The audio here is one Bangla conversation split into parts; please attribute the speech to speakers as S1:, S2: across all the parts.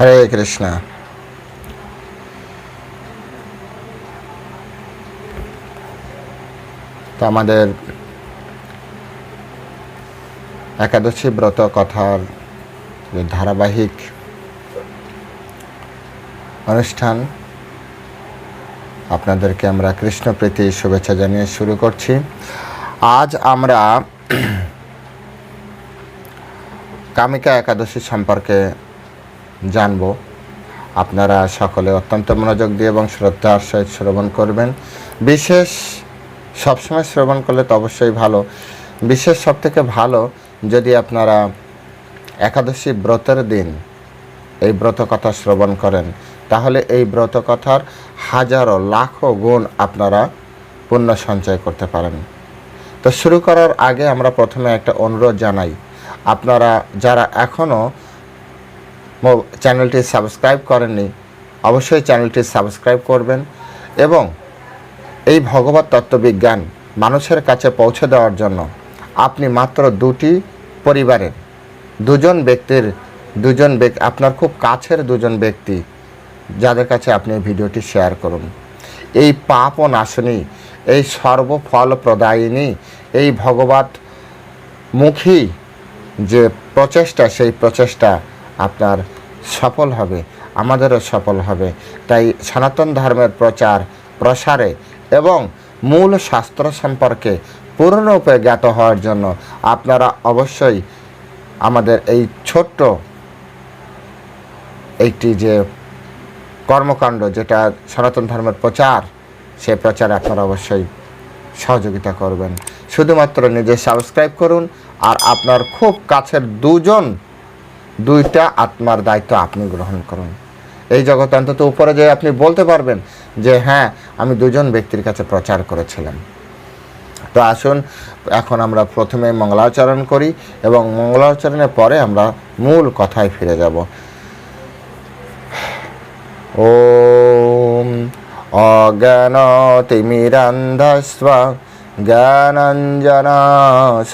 S1: হরে কৃষ্ণ। তো আমাদের একাদশী ব্রত কথার যে ধারাবাহিক অনুষ্ঠান, আপনাদেরকে আমরা কৃষ্ণপ্রীতি শুভেচ্ছা জানিয়ে শুরু করছি। আজ আমরা কামিকা একাদশী সম্পর্কে জানব। আপনারা সকলে অত্যন্ত মনোযোগ দিয়ে এবং শ্রদ্ধার সহিত শ্রবণ করবেন। বিশেষ, সবসময় শ্রবণ করলে তো অবশ্যই ভালো। বিশেষ সব থেকে ভালো, যদি আপনারা একাদশী ব্রতের দিন এই ব্রত কথা শ্রবণ করেন, তাহলে এই ব্রত কথার হাজারো, লাখো গুণ আপনারা পুণ্য সঞ্চয় করতে পারেন। তো শুরু করার আগে আমরা প্রথমে একটা অনুরোধ জানাই। আপনারা যারা এখনও চ্যানেলটি সাবস্ক্রাইব করেননি, অবশ্যই চ্যানেলটি সাবস্ক্রাইব করবেন এবং এই ভগবত তত্ত্ববিজ্ঞান মানুষের কাছে পৌঁছে দেওয়ার জন্য আপনি মাত্র দুটি পরিবারের, দুজন ব্যক্তির, দুজন ব্যক্তি আপনার খুব কাছের দুজন ব্যক্তি যাদের কাছে আপনি ভিডিওটি শেয়ার করুন। এই পাপ ও নাশনী, এই সর্বফল প্রদায়িনী এই ভগবত মুখী যে প্রচেষ্টা, সেই প্রচেষ্টা আপনার সফল হবে, আমাদেরও সফল হবে। তাই সনাতন ধর্মের প্রচার, প্রসারে এবং মূল শাস্ত্র সম্পর্কে পূর্ণরূপে জ্ঞাত হওয়ার জন্য আপনারা অবশ্যই আমাদের এই ছোট্ট একটি যে কর্মকাণ্ড, যেটা সনাতন ধর্মের প্রচার, সে প্রচারে আপনারা অবশ্যই সহযোগিতা করবেন। শুধুমাত্র নিজে সাবস্ক্রাইব করুন আর আপনার খুব কাছের দুজন দুইটা আত্মার দায়িত্ব আপনি গ্রহণ করুন। এই জগতে অন্তত উপরে যে আপনি বলতে পারবেন যে হ্যাঁ আমি দুজন ব্যক্তির কাছে প্রচার করেছিলাম। তো আসুন, এখন আমরা প্রথমে মঙ্গলাচরণ করি এবং মঙ্গলাচরণের পরে আমরা মূল কথায় ফিরে যাব। ও অজ্ঞান তিমিরান্ধস্ব জ্ঞানঞ্জনা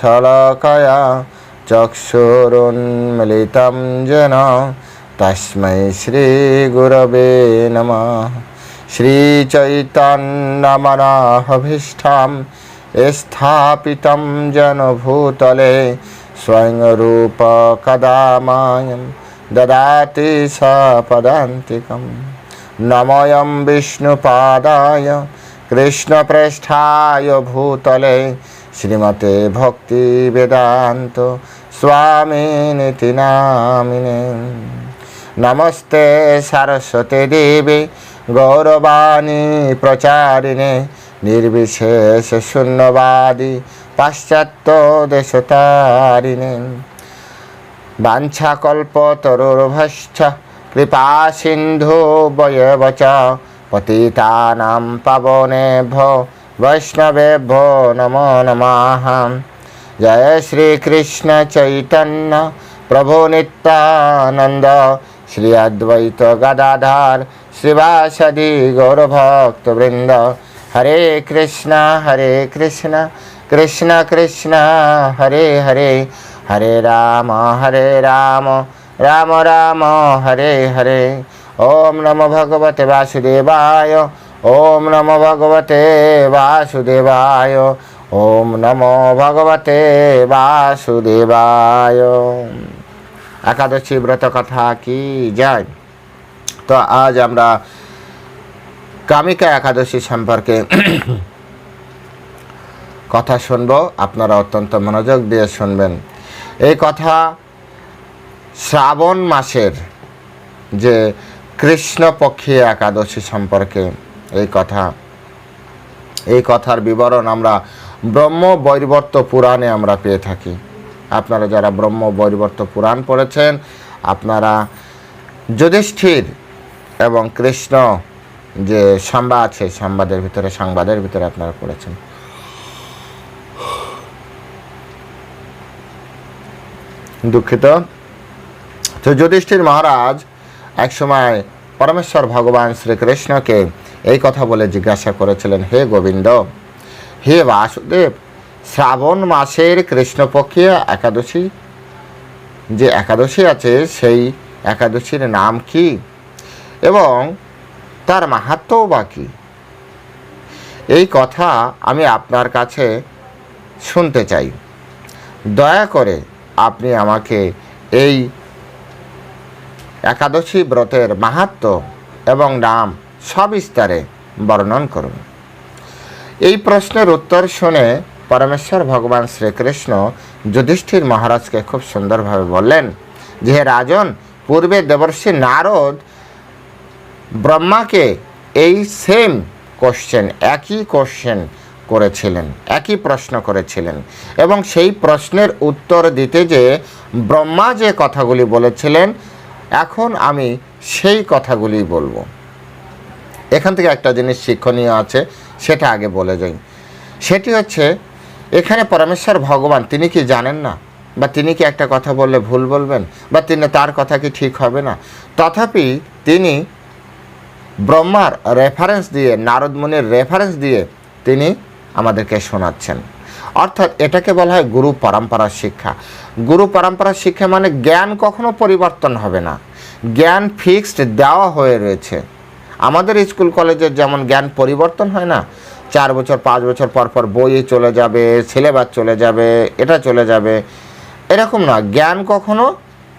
S1: শলকয়া चक्षुरुन्मिलितं येन तस्मै श्रीगुरवे नमः। श्रीचैतन्यमनाहभीष्टां स्थापितं जनभूतले स्वयं रूप कदा मायं ददाति स पदान्तिकं। नमोऽयं विष्णुपादाय कृष्णप्रेष्ठाय भूतले শ্রীমতে ভক্তি বেদান্ত স্বামিনীতি নামিনে। নমস্তে সারস্বতী দেবী, গৌরবাণী প্রচারিণে, নির্বিশেষ শূন্যবাদী পাশ্চাত্য দেশতারিণে। বাঞ্ছাকল্প তরুর্ভশ্চ কৃপা সিন্ধু বয়বচ পতিতা নাম পাবনে ভ वैष्णवेभ्यो नमो नमः जय श्रीकृष्ण चैतन्य प्रभु नित्यानन्द श्री अद्वैत गदाधार शिवासदि गौरभक्तवृन्द हरे कृष्ण हरे कृष्ण कृष्ण कृष्ण हरे हरे हरे राम हरे राम राम राम हरे हरे ॐ नमो भगवते वासुदेवाय ওম নমো ভগবতে বাসুদেবায়। ওম নমো ভগবতে বাসুদেবায়। একাদশী ব্রত কথা কি যায়? তো আজ আমরা কামিকা একাদশী সম্পর্কে কথা শুনব। আপনারা অত্যন্ত মনোযোগ দিয়ে শুনবেন। এই কথা শ্রাবণ মাসের যে কৃষ্ণপক্ষী একাদশী সম্পর্কে এই কথা। এই কথার বিবরণ আমরা ব্রহ্ম বৈবর্ত পুরাণে আমরা পেয়ে থাকি। আপনারা যারা ব্রহ্ম বৈবর্ত পুরাণ পড়েছেন, আপনারা যুধিষ্ঠির এবং কৃষ্ণ যে সংবাদ আছে সংবাদের ভিতরে সংবাদের ভিতরে আপনারা পড়েছেন। দুঃখিত। তো যুধিষ্ঠির মহারাজ একসময় পরমেশ্বর ভগবান শ্রীকৃষ্ণকে এই কথা বলে জিজ্ঞাসা করেছিলেন, হে গোবিন্দ, হে বাসুদেব, শ্রাবণ মাসের কৃষ্ণপক্ষীয় একাদশী, যে একাদশী আছে সেই একাদশীর নাম কি এবং তার মাহাত্ম্যও বা কী? এই কথা আমি আপনার কাছে শুনতে চাই। দয়া করে আপনি আমাকে এই একাদশী ব্রতের মাহাত্ম্য এবং নাম সবিস্তারে বর্ণন করুন। এই প্রশ্নের উত্তর শুনে পরমেশ্বর ভগবান শ্রীকৃষ্ণ যুধিষ্ঠির মহারাজকে খুব সুন্দরভাবে বললেন যে, হে রাজন, পূর্বে দেবর্ষী নারদ ব্রহ্মাকে এই সেম কোশ্চেন একই কোশ্চেন করেছিলেন, একই প্রশ্ন করেছিলেন এবং সেই প্রশ্নের উত্তর দিতে যে ব্রহ্মা যে কথাগুলি বলেছিলেন, এখন আমি সেই কথাগুলি বলব। এখান থেকে একটা জিনিস শিক্ষণীয় আছে, সেটা আগে বলে যাই। সেটি হচ্ছে, এখানে পরমেশ্বর ভগবান, তিনি কি জানেন না? বা তিনি কি একটা কথা বললে ভুল বলবেন? বা তিনি তার কথা কি ঠিক হবে না? তথাপি তিনি ব্রহ্মার রেফারেন্স দিয়ে, নারদ মুনির রেফারেন্স দিয়ে তিনি আমাদেরকে শোনাচ্ছেন। অর্থাৎ এটাকে বলা হয় গুরু পরম্পরার শিক্ষা। গুরু পরম্পরার শিক্ষা মানে জ্ঞান কখনো পরিবর্তন হবে না। জ্ঞান ফিক্সড দেওয়া হয়ে রয়েছে। আমাদের স্কুল কলেজের যেমন জ্ঞান পরিবর্তন হয় না, চার বছর, পাঁচ বছর পর পর বই চলে যাবে, সিলেবাস চলে যাবে, এটা চলে যাবে, এরকম না। জ্ঞান কখনো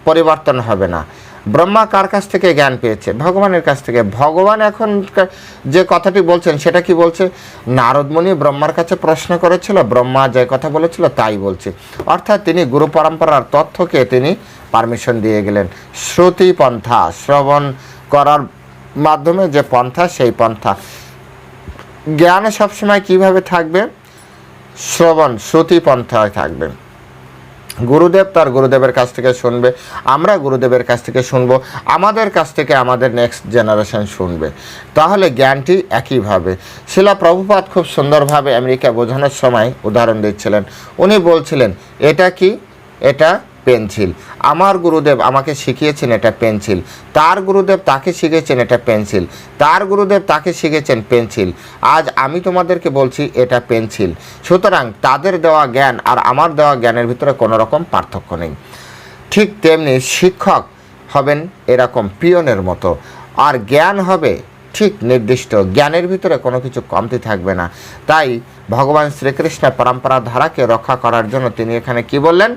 S1: পরিবর্তন হবে না। ব্রহ্মা কার কাছ থেকে জ্ঞান পেয়েছে? ভগবানের কাছ থেকে। ভগবান এখন যে কথাটি বলছেন, সেটা কি বলছে? নারদমণি ব্রহ্মার কাছে প্রশ্ন করেছিল, ব্রহ্মা যে কথা বলেছিল তাই বলছে। অর্থাৎ তিনি গুরু পরম্পরার তথ্যকে তিনি পারমিশন দিয়ে গেলেন। শ্রুতি পন্থা শ্রবণ করার মাধ্যমে যে পন্থা, সেই পন্থা। জ্ঞান সবসময় কীভাবে থাকবে? শ্রবণ, শ্রুতি পন্থায় থাকবে। গুরুদেব তার গুরুদেবের কাছ থেকে শুনবে, আমরা গুরুদেবের কাছ থেকে শুনব, আমাদের কাছ থেকে আমাদের নেক্সট জেনারেশন শুনবে। তাহলে জ্ঞানটি একইভাবে শিলা প্রভুপাত খুব সুন্দরভাবে আমেরিকা বোঝানোর সময় উদাহরণ দিচ্ছিলেন। উনি বলছিলেন, এটা কি? এটা পেন্সিল। আমার গুরুদেব আমাকে শিখিয়েছেন এটা পেন্সিল। তার গুরুদেব তাকে শিখেছেন এটা পেন্সিল। তার গুরুদেব তাকে শিখেছেন পেন্সিল। আজ আমি তোমাদেরকে বলছি এটা পেন্সিল। সুতরাং তাদের দেওয়া জ্ঞান আর আমার দেওয়া জ্ঞানের ভিতরে কোনো রকম পার্থক্য নেই। ঠিক তেমনি শিক্ষক হবেন এরকম পিয়নের মতো। আর জ্ঞান হবে ঠিক নির্দিষ্ট। জ্ঞানের ভিতরে কোনো কিছু কমতি থাকবে না। তাই ভগবান শ্রীকৃষ্ণের পরম্পরা ধারাকে রক্ষা করার জন্য তিনি এখানে কি বললেন?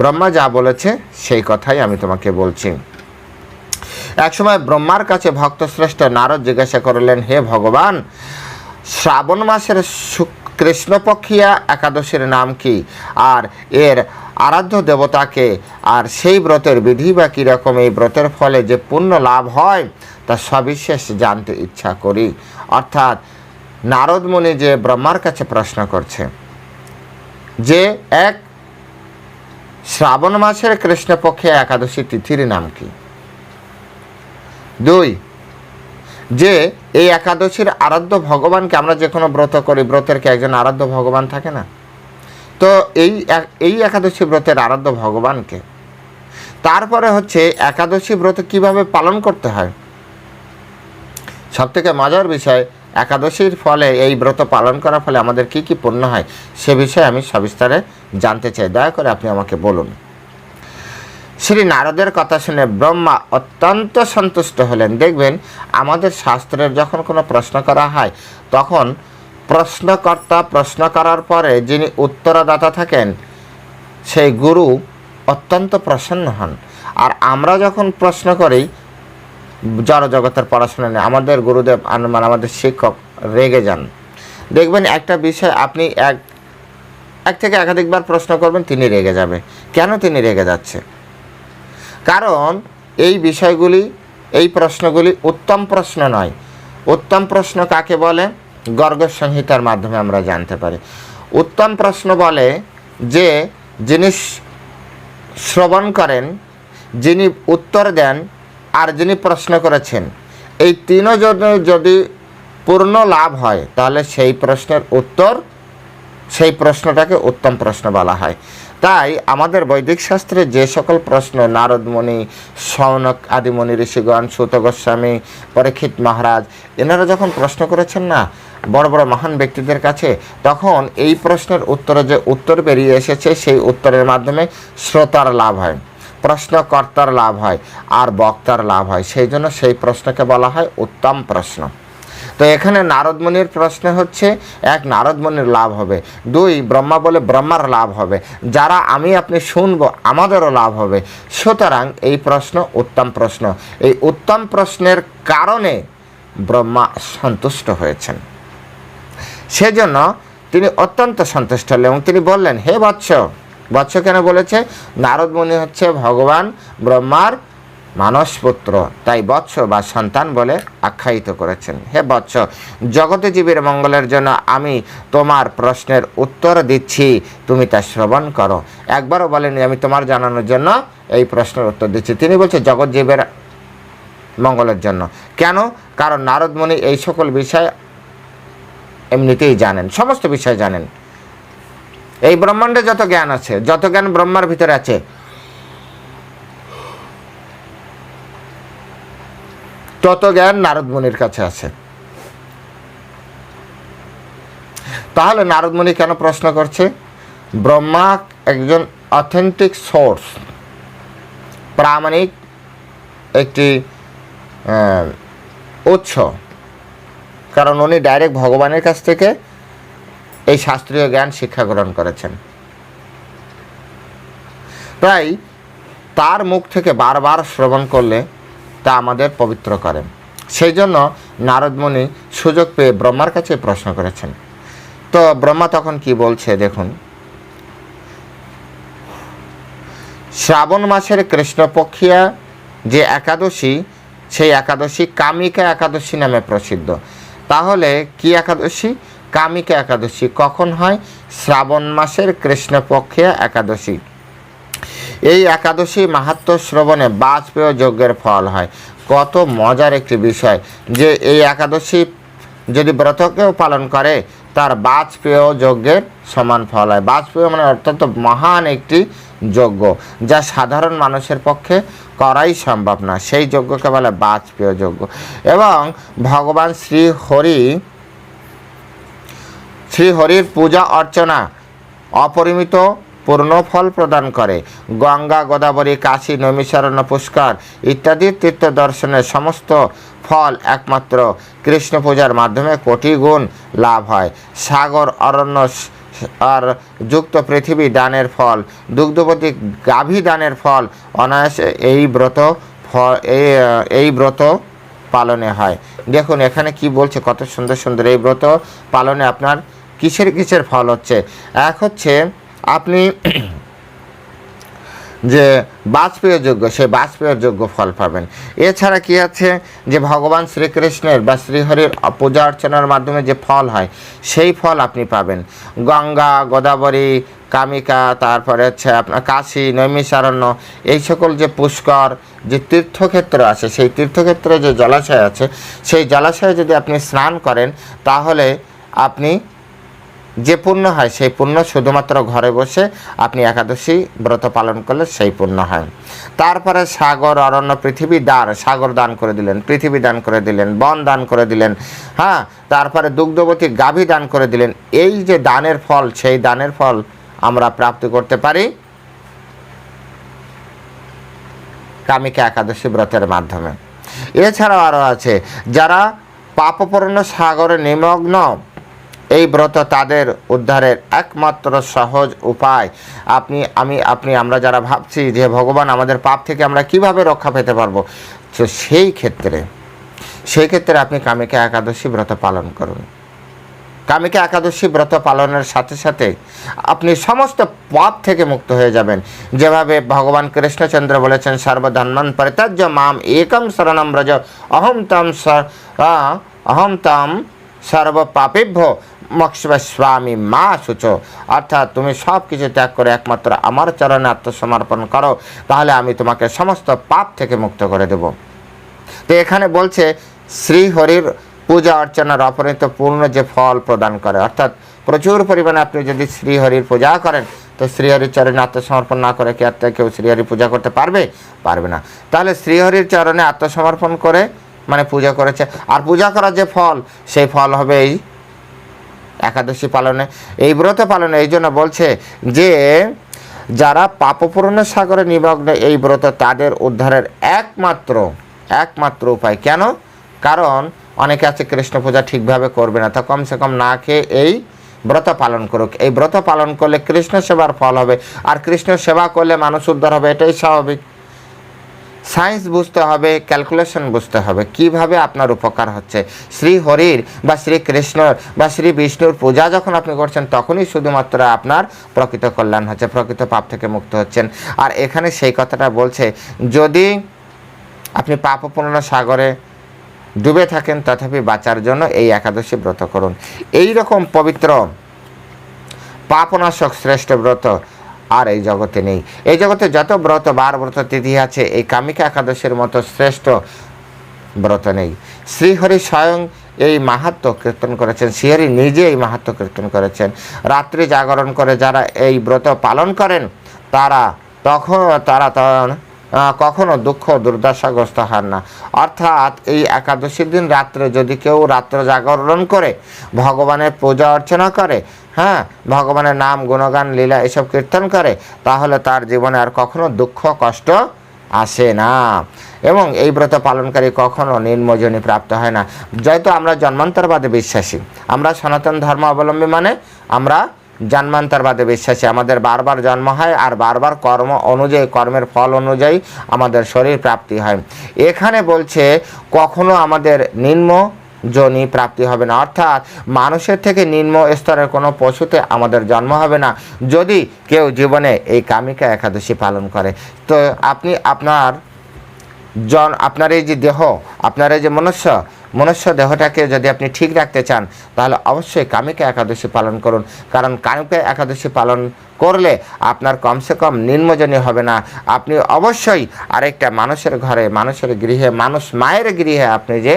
S1: ব্রহ্মা যা বলেছে, সেই কথাই আমি তোমাকে বলছি। একসময় ব্রহ্মার কাছে ভক্তশ্রেষ্ঠ নারদ জিজ্ঞাসা করলেন, হে ভগবান, শ্রাবণ মাসের কৃষ্ণপক্ষিয়া একাদশীর নাম কি? আর এর আরাধ্য দেবতাকে আর সেই ব্রতের বিধি বা কীরকম? এই ব্রতের ফলে যে পুণ্য লাভ হয়, তা সবিশেষ জানতে ইচ্ছা করি। অর্থাৎ নারদ মুনি যে ব্রহ্মার কাছে প্রশ্ন করছে, যে এক শ্রাবণ মাসের কৃষ্ণপক্ষে একাদশী তিথির নাম কি? দুই, যে এই একাদশীর আরাধ্য ভগবানকে আমরা যে কোনো ব্রত করি, ব্রতের কি একজন আরাধ্য ভগবান থাকে না? তো এই এই একাদশী ব্রতের আরাধ্য ভগবানকে। তারপরে হচ্ছে একাদশী ব্রত কীভাবে পালন করতে হয়? সব থেকে মজার বিষয়, একাদশীর ফলে এই ব্রত পালন করার ফলে আমাদের কি কি পুণ্য হয়, সে বিষয়ে আমি সবিস্তারে জানতে চাই, দয়া করে আপনি আমাকে বলুন। শ্রী নারদের কথা শুনে ব্রহ্মা অত্যন্ত সন্তুষ্ট হলেন। দেখবেন, আমাদের শাস্ত্রের যখন কোনো প্রশ্ন করা হয়, তখন প্রশ্নকর্তা প্রশ্ন করার পরে যিনি উত্তরদাতা থাকেন, সেই গুরু অত্যন্ত প্রসন্ন হন। আর আমরা যখন প্রশ্ন করি জড় জগতের পড়াশোনা নিয়ে, আমাদের গুরুদেব মানে আমাদের শিক্ষক রেগে যান। দেখবেন একটা বিষয় আপনি এক এক থেকে একাধিকবার প্রশ্ন করবেন, তিনি রেগে যাবে। কেন তিনি রেগে যাচ্ছে? কারণ এই বিষয়গুলি, এই প্রশ্নগুলি উত্তম প্রশ্ন নয়। উত্তম প্রশ্ন কাকে বলে? গর্গ সংহিতার মাধ্যমে আমরা জানতে পারি। উত্তম প্রশ্ন বলে যে, যিনি শ্রবণ করেন, যিনি উত্তর দেন, আর যিনি প্রশ্ন করেছেন, এই তিনজন যদি পূর্ণ লাভ হয়, তাহলে সেই প্রশ্নের উত্তর সেই প্রশ্নটাকে উত্তম প্রশ্ন বলা হয়। তাই আমাদের বৈদিক শাস্ত্রে যে সকল প্রশ্ন, নারদমণি, সৌনক, আদিমণি, ঋষিগণ, সুত গোস্বামী, পরীক্ষিত মহারাজ, এনারা যখন প্রশ্ন করেছেন না, বড় বড় মহান ব্যক্তিদের কাছে, তখন এই প্রশ্নের উত্তরে যে উত্তর বেরিয়ে এসেছে, সেই উত্তরের মাধ্যমে শ্রোতার লাভ হয়, প্রশ্নকর্তার লাভ হয়, আর বক্তার লাভ হয়। সেই জন্য সেই প্রশ্নকে বলা হয় উত্তম প্রশ্ন। তো এখানে নারদমণির প্রশ্ন হচ্ছে, এক নারদমণির লাভ হবে। দুই, ব্রহ্মা বলে ব্রহ্মার লাভ হবে। যারা আমি আপনি শুনব, আমাদেরও লাভ হবে। সুতরাং এই প্রশ্ন উত্তম প্রশ্ন। এই উত্তম প্রশ্নের কারণে ব্রহ্মা সন্তুষ্ট হয়েছেন। সেজন্য তিনি অত্যন্ত সন্তুষ্ট হলেন এবং তিনি বললেন, হে বৎস। বৎস কেন বলেছে? নারদ মুনি হচ্ছে ভগবান ব্রহ্মার মানসপুত্র তাই বৎস বা সন্তান বলে আখ্যায়িত করেছেন। হে বৎস জগতে জীবের মঙ্গলের জন্য আমি তোমার প্রশ্নের উত্তর দিচ্ছি, তুমি তা শ্রবণ করো। একবারও বলেনি আমি তোমার জানানোর জন্য এই প্রশ্নের উত্তর দিচ্ছি। তিনি বলছে জগৎ জীবের মঙ্গলের জন্য। কেন? কারণ নারদমণি এই সকল বিষয় এমনিতেই জানেন, সমস্ত বিষয় জানেন। এই ব্রহ্মাণ্ডে যত জ্ঞান আছে, যত জ্ঞান ব্রহ্মার ভিতরে আছে তত জ্ঞান নারদমণির কাছে আছে। তাহলে নারদমণি কেন প্রশ্ন করছে? ব্রহ্মা একজন অথেন্টিক সোর্স প্রামাণিক একটি উৎস। কারণ উনি ডাইরেক্ট ভগবানের কাছ থেকে এই শাস্ত্রীয় জ্ঞান শিক্ষা গ্রহণ করেছেন। তাই তার মুখ থেকে বারবার শ্রবণ করলে তা আমাদের পবিত্র করে। সেই জন্য নারদমণি সুযোগ পেয়ে ব্রহ্মার কাছে প্রশ্ন করেছেন। তো ব্রহ্মা তখন কি বলছে দেখুন, শ্রাবণ মাসের কৃষ্ণপক্ষিয়া যে একাদশী, সেই একাদশী কামিকা একাদশী নামে প্রসিদ্ধ। তাহলে কি একাদশী? কামিকা একাদশী কখন হয়? শ্রাবণ মাসের কৃষ্ণপক্ষিয়া একাদশী। এই একাদশী মাহাত্ম শ্রবণে বাজপেয় যজ্ঞের ফল হয়। কত মজার একটি বিষয় যে এই একাদশী যদি ব্রতকেও পালন করে, তার বাজপেয় যজ্ঞের সমান ফল হয়। বাজপেয় মানে অত্যন্ত মহান একটি যজ্ঞ যা সাধারণ মানুষের পক্ষে করাই সম্ভব না সেই যজ্ঞকে বলে বাজপেয় যজ্ঞ। এবং ভগবান শ্রী হরি শ্রীহরির পূজা অর্চনা অপরিমিত পূর্ণ ফল প্রদান করে। গঙ্গা, গোদাবরী, কাশী, নৈমিষারণ্য, পুষ্কর ইত্যাদি তীর্থ দর্শনের সমস্ত ফল একমাত্র কৃষ্ণ পূজার মাধ্যমে কোটি গুণ লাভ হয়। সাগর, অরণ্য আর যুক্ত পৃথিবী দানের ফল, দুগ্ধবতী গাভী দানের ফল, অনায়াসে এই ব্রত ফল এই ব্রত পালনে হয়। দেখুন, এখানে কি বলছে, কত সুন্দর সুন্দর এই ব্রত পালনে আপনার কিসের কিসের ফল হচ্ছে? এক হচ্ছে আপনি যে বাজপেয় যোগ্য সেই বাজপেয় যোগ্য ফল পাবেন। এছাড়া কি আছে? যে ভগবান শ্রীকৃষ্ণের বা শ্রীহরির পূজা অর্চনার মাধ্যমে যে ফল হয়, সেই ফল আপনি পাবেন। গঙ্গা, গোদাবরী, কামিকা, তারপরে হচ্ছে আপনার কাশী, নৈমিষারণ্য, এই সকল যে পুষ্কর, যে তীর্থক্ষেত্র আছে, সেই তীর্থক্ষেত্রে যে জলাশয় আছে, সেই জলাশয়ে যদি আপনি স্নান করেন, তাহলে আপনি যে পুণ্য হয় সেই পুণ্য শুধুমাত্র ঘরে বসে আপনি একাদশী ব্রত পালন করলে সেই পুণ্য হয়। তারপরে সাগর, অরণ্য, পৃথিবী দান সাগর দান করে দিলেন, পৃথিবী দান করে দিলেন, বন দান করে দিলেন হ্যাঁ তারপরে দুগ্ধবতী গাভী দান করে দিলেন। এই যে দানের ফল, সেই দানের ফল আমরা প্রাপ্তি করতে পারি কামিকা একাদশী ব্রতের মাধ্যমে। এছাড়াও আরও আছে, যারা পাপপূর্ণ সাগরে নিমগ্ন এই ব্রত তাদের উদ্ধারের একমাত্র সহজ উপায়। আপনি, আমি, আপনি, আমরা যারা ভাবছি যে ভগবান আমাদের পাপ থেকে আমরা কীভাবে রক্ষা পেতে পারব, তো সেই ক্ষেত্রে সেই ক্ষেত্রে আপনি কামিকা একাদশী ব্রত পালন করুন। কামিকা একাদশী ব্রত পালনের সাথে সাথে আপনি সমস্ত পাপ থেকে মুক্ত হয়ে যাবেন। যেভাবে ভগবান কৃষ্ণচন্দ্র বলেছেন সর্বধন্মান পরিত্যাজ্য মাম একম শরণম ব্রজ অহম তম অহম তম সর্বপাপেভ্য মক্ষ্মস্বামী মা সুচ। অর্থাৎ তুমি সব কিছু ত্যাগ করে একমাত্র আমার চরণে আত্মসমর্পণ করো, তাহলে আমি তোমাকে সমস্ত পাপ থেকে মুক্ত করে দেব। তো এখানে বলছে, শ্রীহরির পূজা অর্চনার অপরিত পূর্ণ যে ফল প্রদান করে। অর্থাৎ প্রচুর পরিমাণে আপনি যদি শ্রীহরির পূজা করেন, তো শ্রীহরির চরণে আত্মসমর্পণ না করে কি আর কেউ শ্রীহরি পূজা করতে পারবে? পারবে না। তাহলে শ্রীহরির চরণে আত্মসমর্পণ করে মানে পূজা করেছে। আর পূজা করার যে ফল, সেই ফল হবে এই একাদশী পালনে, এই ব্রত পালনে, এই জন্য বলছে যে যারা পাপপূরণের সাগরে নিমগ্ন এই ব্রত তাদের উদ্ধারের একমাত্র একমাত্র উপায়। কেন? কারণ অনেকে আছে কৃষ্ণ পূজা ঠিকভাবে করবে না, তা কমসে কম না খেয়ে এই ব্রত পালন করুক। এই ব্রত পালন করলে কৃষ্ণ সেবার ফল হবে, আর কৃষ্ণ সেবা করলে মানুষ উদ্ধার হবে, এটাই স্বাভাবিক। সায়েন্স বুঝতে হবে, ক্যালকুলেশন বুঝতে হবে। কীভাবে আপনার উপকার হচ্ছে? শ্রী হরির বা শ্রী কৃষ্ণর বা শ্রী বিষ্ণুর পূজা যখন আপনি করছেন, তখনই শুধুমাত্র আপনার প্রকৃত কল্যাণ হচ্ছে, প্রকৃত পাপ থেকে মুক্ত হচ্ছেন। আর এখানে সেই কথাটা বলছে, যদি আপনি পাপপূর্ণ সাগরে ডুবে থাকেন, তথাপি বাঁচার জন্য এই একাদশী ব্রত করুন। এই রকম পবিত্র পাপনাশক শ্রেষ্ঠ ব্রত আর এই জগতে নেই। এই জগতে যত ব্রত, বার ব্রত তিথি আছে, এই কামিকা একাদশীর মতো শ্রেষ্ঠ ব্রত নেই। শ্রীহরি স্বয়ং এই মাহাত্ম কীর্তন করেছেন, শ্রীহরি নিজে এই মাহাত্ম কীর্তন করেছেন। রাত্রি জাগরণ করে যারা এই ব্রত পালন করেন, তারা তখন তারা তখন কখনো দুঃখ, দুর্দশাগ্রস্ত হন না। অর্থাৎ এই একাদশীর দিন রাত্রে যদি কেউ রাত্র জাগরণ করে, ভগবানের পূজা অর্চনা করে হ্যাঁ ভগবানের নাম, গুণগান, লীলা এসব কীর্তন করে, তাহলে তার জীবনে আর কখনো দুঃখ, কষ্ট আসে না। এবং এই ব্রত পালনকারী কখনো নির্মজনী প্রাপ্ত হয় না। যেহেতু আমরা জন্মান্তরবাদে বিশ্বাসী, আমরা সনাতন ধর্ম অবলম্বী মানে আমরা জন্মান্তরবাদে বিশ্বাসী। আমাদের বারবার জন্ম হয় আর বারবার কর্ম অনুযায়ী, কর্মের ফল অনুযায়ী আমাদের শরীর প্রাপ্তি হয়। এখানে বলছে, কখনো আমাদের নিম্ন জনি প্রাপ্তি হবে না। অর্থাৎ মানুষের থেকে নিম্ন স্তরের কোনো পশুতে আমাদের জন্ম হবে না। যদি কেউ জীবনে এই কামিকা একাদশী পালন করে, তো আপনি আপনার জন, আপনার এই যে দেহ, আপনার এই যে মনুষ্য মনুষ্য দেহটাকে যদি আপনি ঠিক রাখতে চান, তাহলে অবশ্যই কামিকা একাদশী পালন করুন। কারণ কামিকা একাদশী পালন করলে আপনার কমসে কম নিম্নজনী হবে না। আপনি অবশ্যই আরেকটা মানুষের ঘরে, মানুষের গৃহে, মানুষ মায়ের গৃহে আপনি যে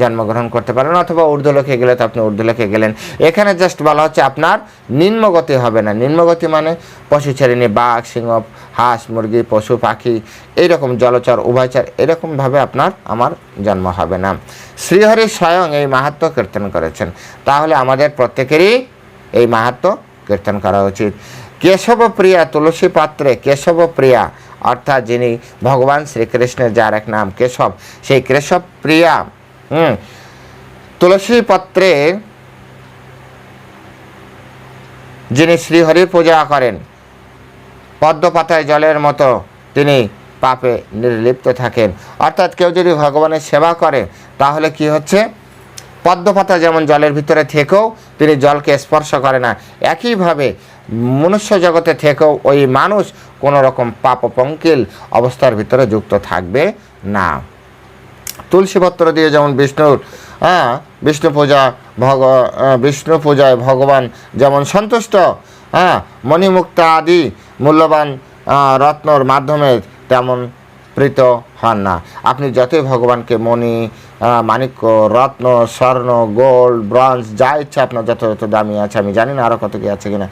S1: জন্মগ্রহণ করতে পারেন অথবা ঊর্ধ্বলোকে গেলে তো আপনি ঊর্ধ্বলোকে গেলেন। এখানে জাস্ট বলা হচ্ছে আপনার নিম্নগতি হবে না। নিম্নগতি মানে পশু ছেড়ে বাঘ, সিংহ, হাঁস, মুরগি, পশু, পাখি, এইরকম জলচর, উভয়চর এরকমভাবে আপনার আমার জন্ম হবে না। শ্রীহরি স্বয়ং এই মাহাত্ম কীর্তন করেছেন। তাহলে আমাদের প্রত্যেকেরই এই মাহাত্ম কীর্তন করা উচিত। কেশব প্রিয়া তুলসী পাত্রে কেশব প্রিয়া অর্থাৎ যিনি ভগবান শ্রীকৃষ্ণের যার এক নাম কেশব, সেই কেশব প্রিয়া হুম, তুলসী পত্রে যিনি শ্রীহরির পূজা করেন পদ্ম পাতায় জলের মতো তিনি পাপে নির্লিপ্ত থাকেন। অর্থাৎ কেউ যদি ভগবানের সেবা করে, তাহলে কি হচ্ছে? পদ্মপাতা যেমন জলের ভিতরে থেকেও তিনি জলকে স্পর্শ করে না, একইভাবে মনুষ্য জগতে থেকেও ওই মানুষ কোনো রকম পাপপঙ্কিল অবস্থার ভিতরে যুক্ত থাকবে না। তুলসীপত্র দিয়ে যেমন বিষ্ণুর হ্যাঁ বিষ্ণু পূজা, ভগ বিষ্ণু পূজায় ভগবান যেমন সন্তুষ্ট হ্যাঁ মণিমুক্তা আদি মূল্যবান রত্নর মাধ্যমে তেমন প্রীত হন না। আপনি যতই ভগবানকে মণি মাণিক্য, রত্ন, স্বর্ণ, গোল্ড, ব্রঞ্জ, যা ইচ্ছা আপনার যত দামি আছে, আমি জানি না আরও কত কি আছে কিনা।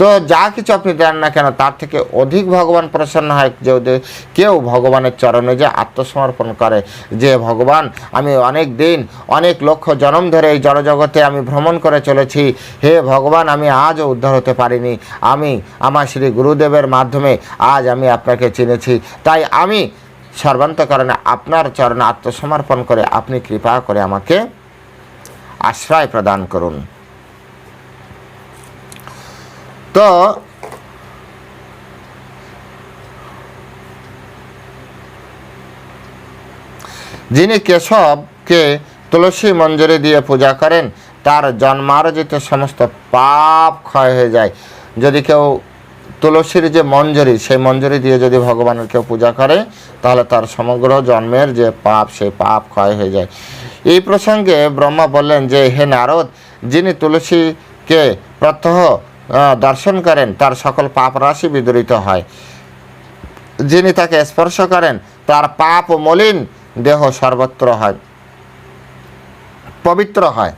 S1: তো যা কিছু আপনি দেন না কেন, তার থেকে অধিক ভগবান প্রসন্ন হয় যদি কেউ ভগবানের চরণে যে আত্মসমর্পণ করে যে, ভগবান, আমি অনেক দিন, অনেক লক্ষ জন্ম ধরে এই জড়জগতে আমি ভ্রমণ করে চলেছি। হে ভগবান, আমি আজও উদ্ধার হতে পারিনি। আমি, আমার শ্রী গুরুদেবের মাধ্যমে আজ আমি আপনাকে চিনেছি। তাই আমি সর্বান্তকরণে আপনার চরণে আত্মসমর্পণ করে আপনি কৃপা করে আমাকে আশ্রয় প্রদান করুন। তো যিনি কেশবকে তুলসী মঞ্জুরি দিয়ে পূজা করেন, তার জন্মার্জিত সমস্ত পাপ ক্ষয় হয়ে যায়। যদি কেউ তুলসীর যে মঞ্জুরি, সেই মঞ্জুরি দিয়ে যদি ভগবানের কেউ পূজা করে, তাহলে তার সমগ্র জন্মের যে পাপ, সেই পাপ ক্ষয় হয়ে যায়। এই প্রসঙ্গে ব্রহ্মা বললেন যে, হে নারদ, যিনি তুলসীকে প্রত্যহ দর্শন করেন, তার সকল পাপ রাশি বিদরিত হয়। যিনি তাকে স্পর্শ করেন, তার পাপ ও মলিন দেহ সর্বত্র হয়। পবিত্র হয়।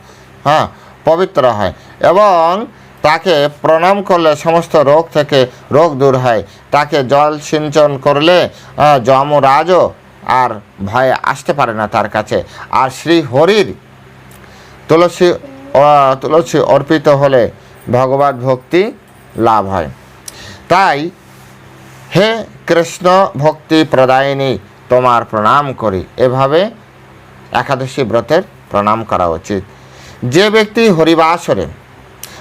S1: হ্যাঁ পবিত্র হয়। এবং তাকে প্রণাম করলে সমস্ত রোগ থেকে রোগ দূর হয়। তাকে জল সিঞ্চন করলে যমরাজও আর ভয়ে আসতে পারে না তার কাছে। আর শ্রী হরির তুলসী তুলসী অর্পিত হলে ভগবত ভক্তি লাভ হয়। তাই হে কৃষ্ণ ভক্তি প্রদায়িনী, তোমার প্রণাম করি। এভাবে একাদশী ব্রতের প্রণাম করা উচিত। যে ব্যক্তি হরিবাসরে,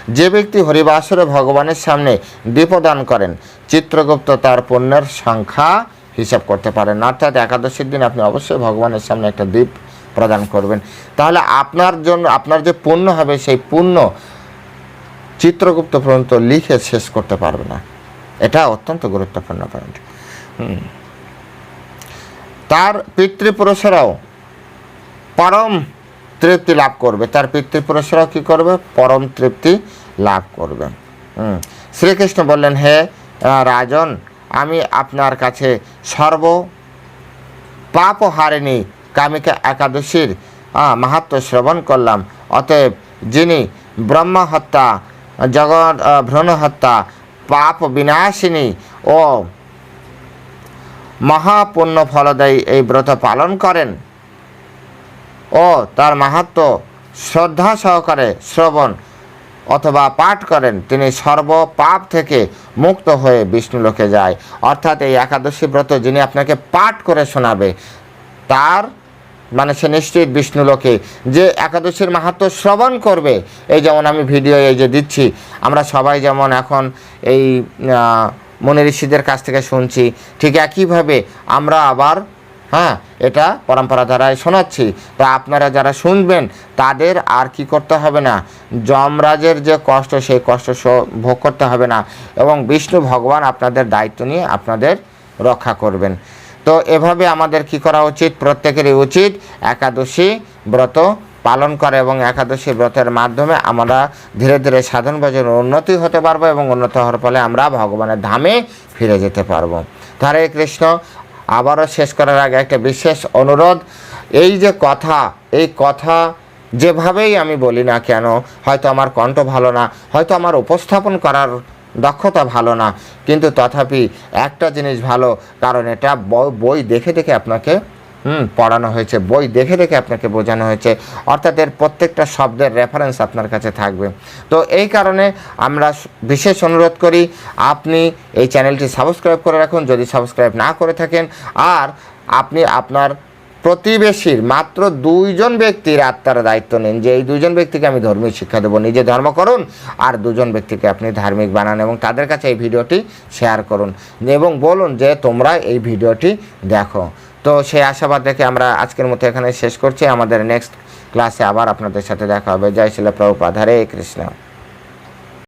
S1: যে ব্যক্তি হরিবাসরে ভগবানের সামনে দীপদান করেন, চিত্রগুপ্ত তার পুণ্যের সংখ্যা হিসাব করতে পারেন। অর্থাৎ একাদশীর দিন আপনি অবশ্যই ভগবানের সামনে একটা দ্বীপ প্রদান করবেন। তাহলে আপনার জন্য, আপনার যে পুণ্য হবে, সেই পুণ্য চিত্রগুপ্ত পর্যন্ত লিখে শেষ করতে পারবে না। এটা অত্যন্ত গুরুত্বপূর্ণ পয়েন্ট। তার পিতৃপুরুষেরাও পরম তৃপ্তি লাভ করবে। তার পিতৃপুরুষেরাও কী করবে? পরম তৃপ্তি লাভ করবে। শ্রীকৃষ্ণ বললেন হে রাজন আমি আপনার কাছে সর্ব পাপ হারেনি কামিকা একাদশীর আহ, মাহাত্ম্য শ্রবণ করলাম। অতএব যিনি ব্রহ্ম হত্যা জগৎ আহ, ভ্রণ হত্যা পাপ বিনাশিনী ও মহাপুণ্য ফলদায়ী এই ব্রত পালন করেন ও তার মাহাত্ম শ্রদ্ধা সহকারে শ্রবণ অথবা পাঠ করেন। তিনি সর্ব পাপ থেকে মুক্ত হয়ে বিষ্ণুলোকে যায়। অর্থাৎ এই একাদশী ব্রত যিনি আপনাকে পাঠ করে শোনাবে তার মানে সে নিশ্চিত বিষ্ণুলোকে যে একাদশীর মাহাত্ম শ্রবণ করবে। এই যেমন আমি ভিডিও এই যে দিচ্ছি, আমরা সবাই যেমন এখন এই মুনি ঋষিদের কাছ থেকে শুনছি, ঠিক একইভাবে আমরা আবার হ্যাঁ এটা পরম্পরা দ্বারাই শোনাচ্ছি। তা আপনারা যারা শুনবেন, তাদের আর কি করতে হবে না, যমরাজের যে কষ্ট, সেই কষ্ট ভোগ করতে হবে না, এবং বিষ্ণু ভগবান আপনাদের দায়িত্ব নিয়ে আপনাদের রক্ষা করবেন। তো এভাবে আমাদের কি করা উচিত? প্রত্যেকেরই উচিত একাদশী ব্রত পালন করে এবং একাদশী ব্রতের মাধ্যমে আমরা ধীরে ধীরে সাধন ভজন উন্নতি হতে পারব এবং উন্নত হওয়ার ফলে আমরা ভগবানের ধামে ফিরে যেতে পারব। হরে কৃষ্ণ। আবারও শেষ করার আগে একটা বিশেষ অনুরোধ। এই যে কথা, এই কথা যেভাবেই আমি বলি না কেন, হয়তো আমার কণ্ঠ ভালো না, হয়তো আমার উপস্থাপন করার দক্ষতা ভালো না। কিন্তু তথাপি একটা জিনিস ভালো, কারণ এটা বই দেখে দেখে আপনাকে, হুম, পড়ানো হয়েছে। বই দেখে দেখে আপনাকে বোঝানো হয়েছে। অর্থাৎ এর প্রত্যেকটা শব্দের রেফারেন্স আপনার কাছে থাকবে। তো এই কারণে আমরা বিশেষ অনুরোধ করি, আপনি এই চ্যানেলটি সাবস্ক্রাইব করে রাখুন। যদি সাবস্ক্রাইব না করে থাকেন, আর আপনি আপনার প্রতিবেশীর মাত্র দুইজন ব্যক্তির আত্মার দায়িত্ব নিন। যে এই দুইজন ব্যক্তিকে আমি ধর্মীয় শিক্ষা দেবো, নিজে ধর্ম করুন, আর দুজন ব্যক্তিকে আপনি ধার্মিক বানান এবং তাদের কাছে এই ভিডিওটি শেয়ার করুন। এবং বলুন যে তোমরা এই ভিডিওটি দেখো। তো সেই আশাবাদ দেখে আমরা আজকের মতো এখানে শেষ করছি। আমাদের নেক্সট ক্লাসে আবার আপনাদের সাথে দেখা হবে। জয় শিলা প্রভুপাদ। হরে কৃষ্ণ।